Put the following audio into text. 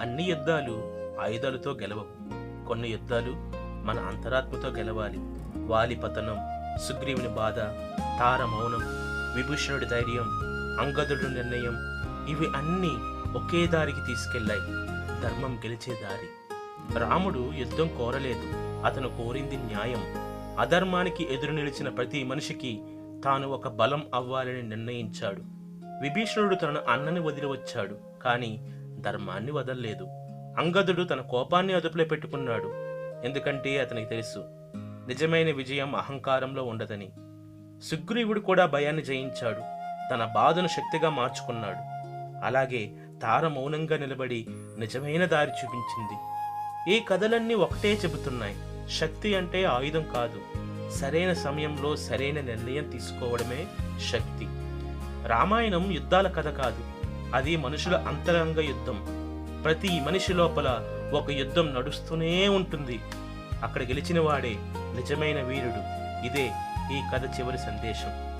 అన్ని యుద్ధాలు ఆయుధాలతో గెలవవు. కొన్ని యుద్ధాలు మన అంతరాత్మతో గెలవాలి. వాలి పతనం సుగ్రీవుని బాధ తార మౌనం విభూషణుడి ధైర్యం అంగదుడు నిర్ణయం ఇవి అన్నీ ఒకే దారికి తీసుకెళ్ళాయి ధర్మం గెలిచే దారి. రాముడు యుద్ధం కోరలేదు. అతను కోరింది న్యాయం. అధర్మానికి ఎదురు నిలిచిన ప్రతి మనిషికి తాను ఒక బలం అవ్వాలని నిర్ణయించాడు. విభీషణుడు తన అన్నని వదిలి వచ్చాడు. కానీ ధర్మాన్ని వదల్లేదు. అంగదుడు తన కోపాన్ని అదుపులో పెట్టుకున్నాడు. ఎందుకంటే అతనికి తెలుసు నిజమైన విజయం అహంకారంలో ఉండదని. సుగ్రీవుడు కూడా భయాన్ని జయించాడు. తన బాధను శక్తిగా మార్చుకున్నాడు. అలాగే తార మౌనంగా నిలబడి నిజమైన దారి చూపించింది. ఈ కథలన్నీ ఒకటే చెబుతున్నాయి. శక్తి అంటే ఆయుధం కాదు. సరైన సమయంలో సరైన నిర్ణయం తీసుకోవడమే శక్తి. రామాయణం యుద్ధాల కథ కాదు. అది మనుషుల అంతరంగ యుద్ధం. ప్రతి మనిషి లోపల ఒక యుద్ధం నడుస్తూనే ఉంటుంది. అక్కడ గెలిచిన వాడే నిజమైన వీరుడు. ఇదే ఈ కథ చివరి సందేశం.